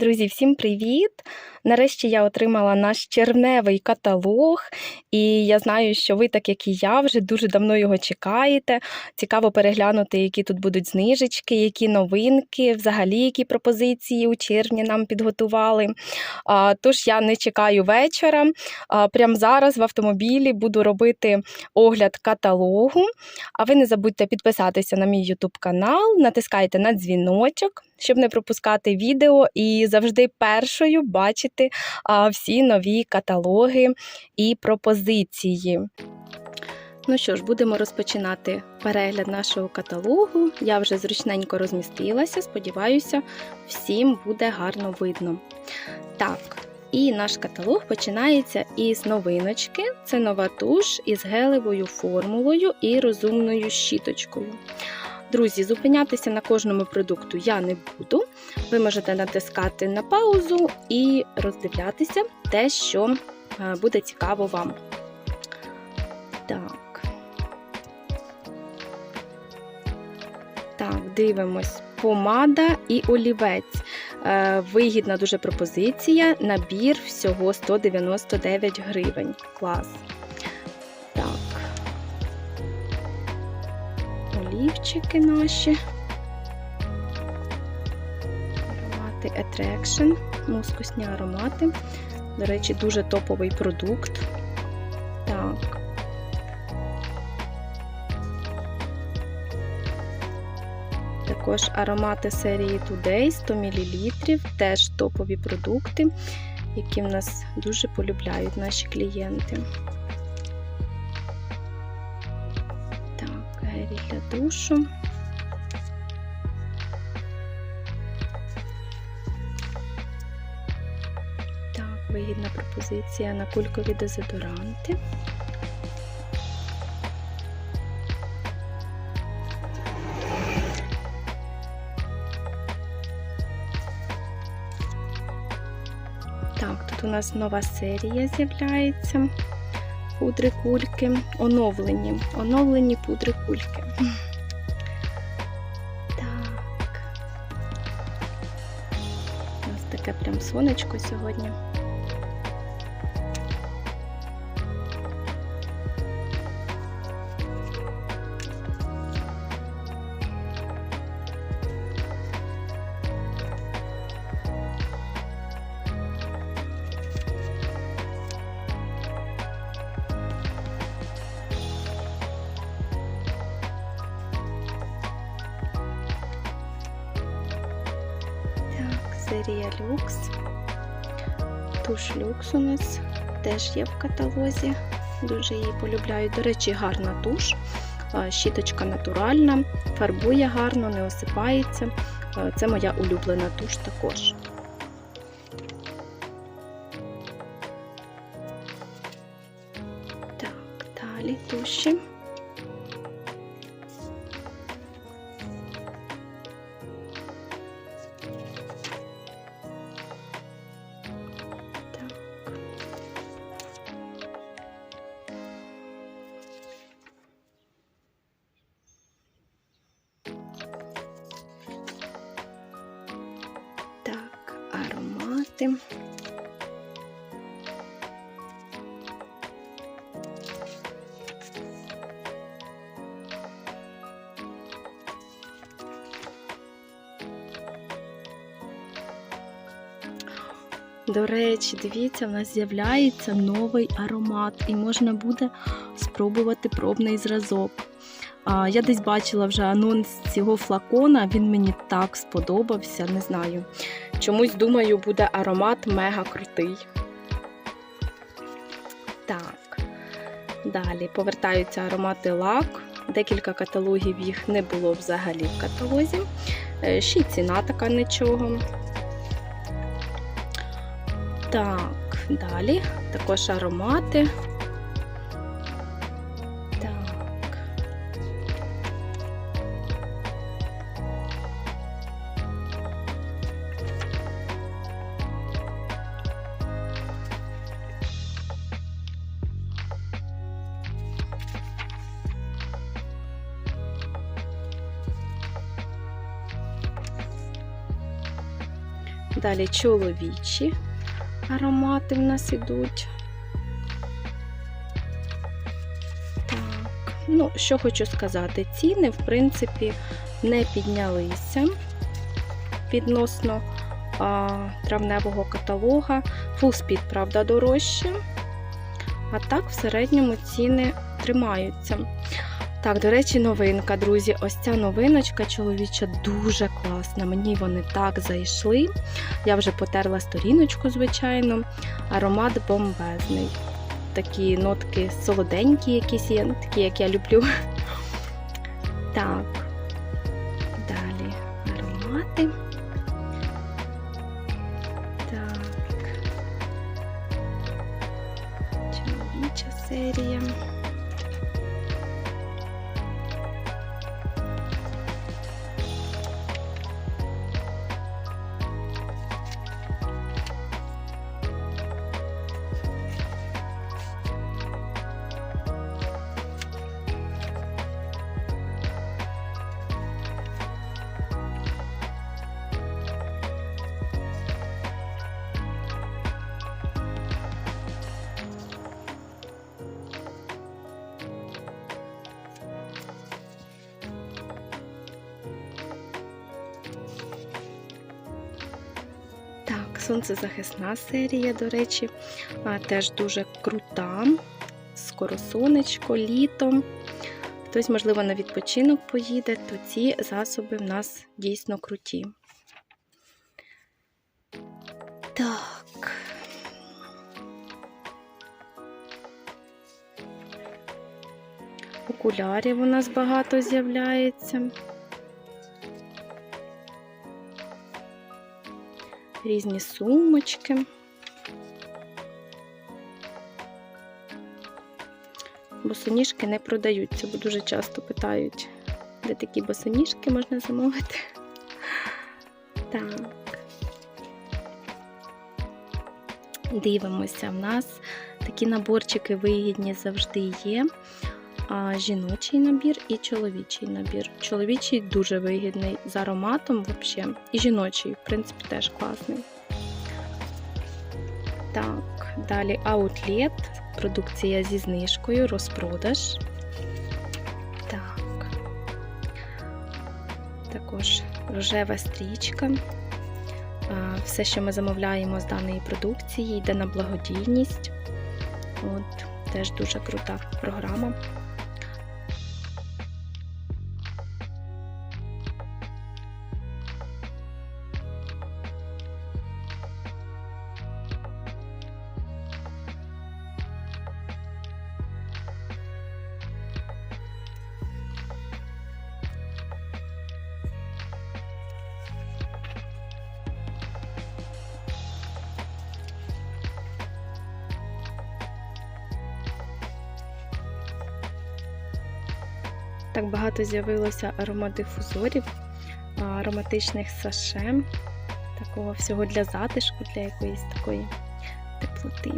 Друзі, всім привіт! Нарешті я отримала наш червневий каталог, і я знаю, що ви, так як і я, вже дуже давно його чекаєте. Цікаво переглянути, які тут будуть знижечки, які новинки, взагалі які пропозиції у червні нам підготували. Тож я не чекаю вечора. Прямо зараз в автомобілі буду робити огляд каталогу. А ви не забудьте підписатися на мій YouTube канал, натискайте на дзвіночок, щоб не пропускати відео і завжди першою бачити а, всі нові каталоги і пропозиції. Ну що ж, будемо розпочинати перегляд нашого каталогу. Я вже зручненько розмістилася, сподіваюся, всім буде гарно видно. Так, і наш каталог починається із новиночки. Це нова туш із гелевою формулою і розумною щіточкою. Друзі, зупинятися на кожному продукту я не буду. Ви можете натискати на паузу і роздивлятися те, що е, буде цікаво вам. Так. Так, дивимось. Помада і олівець. Е, Вигідна дуже пропозиція. Набір всього 199 гривень. Клас. Олівчики наші. Аромати Attraction. Мускусні аромати. До речі, дуже топовий продукт. Так. Також аромати серії Today 100 мл, теж топові продукти, які в нас дуже полюбляють наші клієнти. Гелі для душу. Так, вигідна пропозиція на кулькові дезодоранти. Так, тут у нас нова серія з'являється. Пудри кульки. Оновлені. Оновлені пудри кульки. Так. У нас таке прям сонечко сьогодні. Серія люкс. Туш люкс у нас теж є в каталозі. Дуже її полюбляю. До речі, гарна туш. Щіточка натуральна, фарбує гарно, не осипається. Це моя улюблена туш також. Так, далі туші. Аромати. До речі, дивіться, в нас з'являється новий аромат, і можна буде спробувати пробний зразок. Я десь бачила вже анонс цього флакона, він мені так сподобався, не знаю. Чомусь думаю, буде аромат мега крутий. Так, далі повертаються аромати лак. Декілька каталогів їх не було взагалі в каталозі. Е, Ще й ціна така нічого. Так, далі також аромати. Далі чоловічі аромати в нас ідуть. Так, ну, що хочу сказати, ціни, в принципі, не піднялися відносно а, травневого каталога. Fullspeed, правда, дорожче. А так, в середньому ціни тримаються. Так, до речі, новинка, друзі. Ось ця новиночка чоловіча дуже класна. Мені вони так зайшли. Я вже потерла сторіночку, звичайно. Аромат бомбезний. Такі нотки солоденькі, якісь є, такі, як я люблю. Так. Далі аромати. Так. Чоловіча серія. Сонцезахисна серія, до речі, теж дуже крута. Скоро сонечко, літо. Хтось, можливо, на відпочинок поїде, то ці засоби в нас дійсно круті. Так. Окулярів у нас багато з'являється. Різні сумочки. Босоніжки не продаються, бо дуже часто питають, де такі босоніжки можна замовити. Так. Дивимося, в нас такі наборчики вигідні завжди є. А жіночий набір і чоловічий набір. Чоловічий дуже вигідний з ароматом взагалі. І жіночий, в принципі, теж класний. Так, далі аутлет. Продукція зі знижкою, розпродаж. Так. Також рожева стрічка. Все, що ми замовляємо з даної продукції, йде на благодійність. От, теж дуже крута програма. Так багато з'явилося аромадифузорів, ароматичних саше, такого всього для затишку, для якоїсь такої теплоти.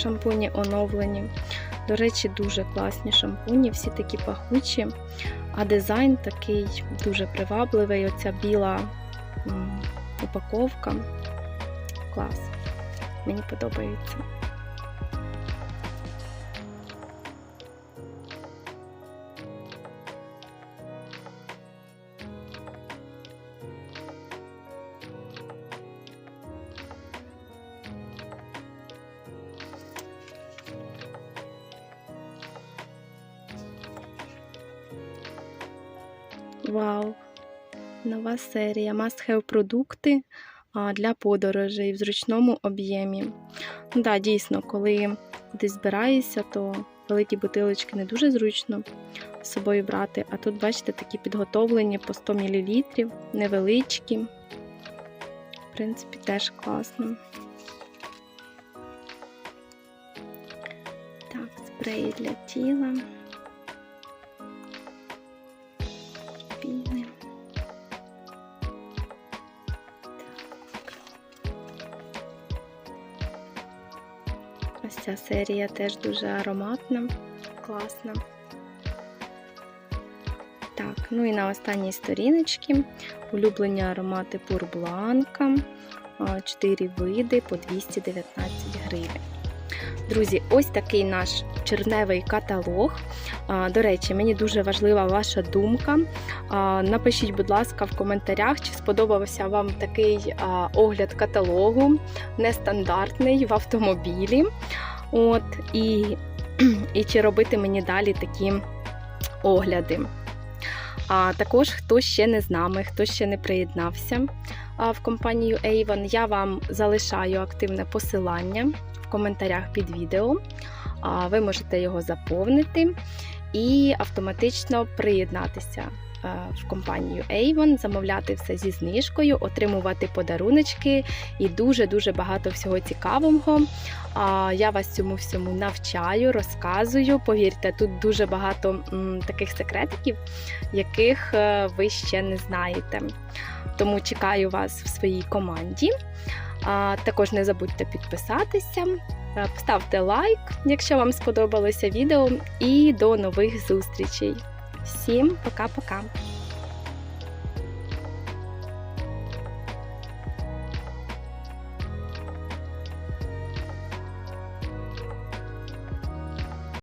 Шампуні оновлені. До речі, дуже класні шампуні, всі такі пахучі, а дизайн такий дуже привабливий. Оця біла упаковка. Клас. Мені подобається. Вау! Нова серія Must Have продукти для подорожей в зручному об'ємі. Ну Да, дійсно, коли кудись збираєшся, то великі бутилочки не дуже зручно з собою брати. А тут, бачите, такі підготовлені по 100 мл, невеличкі. В принципі, теж класно. Так, спреї для тіла. Ця серія теж дуже ароматна, класна. Так, ну і на останній сторіночці улюблені аромати Пурбланка. 4 види по 219 гривень. Друзі, ось такий наш черневий каталог. До речі, мені дуже важлива ваша думка. Напишіть, будь ласка, в коментарях, чи сподобався вам такий огляд каталогу, нестандартний в автомобілі. От, і, і чи робити мені далі такі огляди. А також, хто ще не з нами, хто ще не приєднався в компанію Avon, я вам залишаю активне посилання в коментарях під відео. Ви можете його заповнити і автоматично приєднатися в компанію Avon, замовляти все зі знижкою, отримувати подаруночки і дуже-дуже багато всього цікавого. Я вас цьому всьому навчаю, розказую. Повірте, тут дуже багато таких секретиків, яких е, ви ще не знаєте. Тому чекаю вас в своїй команді. Також не забудьте підписатися, е, ставте лайк, якщо вам сподобалося відео, і до нових зустрічей. Всім пока-пока!